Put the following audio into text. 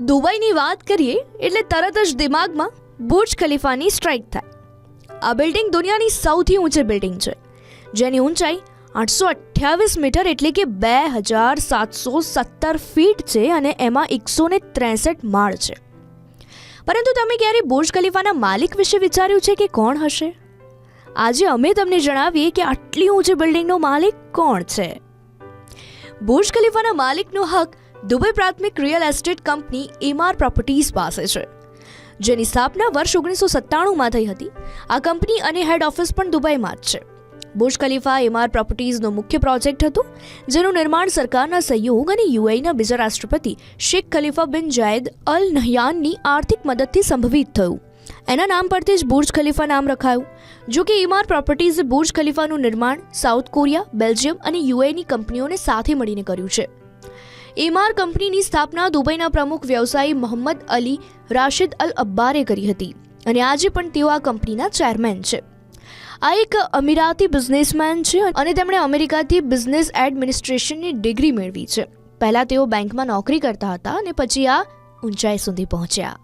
દુબઈની વાત કરીએ, એટલે તરત જ દિમાગમાં બુર્જ ખલીફાની સ્ટ્રાઇક થાય. આ બિલ્ડિંગ દુનિયાની સૌથી ઊંચી બિલ્ડિંગ છે. જેની ઊંચાઈ આઠસો અઠ્યાવીસ મીટર એટલે કે બે હજાર સાતસો સત્તર ફીટ છે અને એમાં એકસો ને ત્રેસઠ માળ છે. પરંતુ તમે ક્યારેય બુર્જ ખલીફાના માલિક વિશે વિચાર્યું છે કે કોણ હશે? આજે અમે તમને જણાવીએ કે આટલી ઊંચી બિલ્ડિંગનો માલિક કોણ છે. બુર્જ ખલીફાના માલિકનો હક દુબઈ પ્રાથમિક real estate company MR properties પાસે છે, જેની સ્થાપના વર્ષ ઓગણીસો સત્તાણુંમાં થઈ હતી. આ કંપની અને હેડ ઓફિસ પણ દુબઈમાં જ છે. બુર્જ ખલીફા એમઆર પ્રોપર્ટીઝનો મુખ્ય પ્રોજેક્ટ હતો, જેનું નિર્માણ સરકારના સહયોગ અને યુએઈના બીજા રાષ્ટ્રપતિ શેખ ખલીફા બિન જાયદ અલ નહયાનની આર્થિક મદદથી સંભવિત થયું. એના નામ પરથી જ બુર્જ ખલીફા નામ રખાયું. જો કે ઇમાર પ્રોપર્ટીઝે બુર્જ ખલીફાનું નિર્માણ સાઉથ કોરિયા, બેલ્જિયમ અને યુએની કંપનીઓને સાથે મળીને કર્યું છે. ઇમાર કંપનીની સ્થાપના દુબઈના પ્રમુખ વ્યવસાયી મોહમ્મદ અલી રાશિદ અલ અબ્બારે કરી હતી અને આજે પણ તેઓ આ કંપનીના ચેરમેન છે. આ એક અમીરાતી બિઝનેસમેન છે અને તેમણે અમેરિકાથી બિઝનેસ એડમિનિસ્ટ્રેશનની ડિગ્રી મેળવી છે. પહેલાં તેઓ બેંકમાં નોકરી કરતા હતા અને પછી આ ઊંચાઈ સુધી પહોંચ્યા.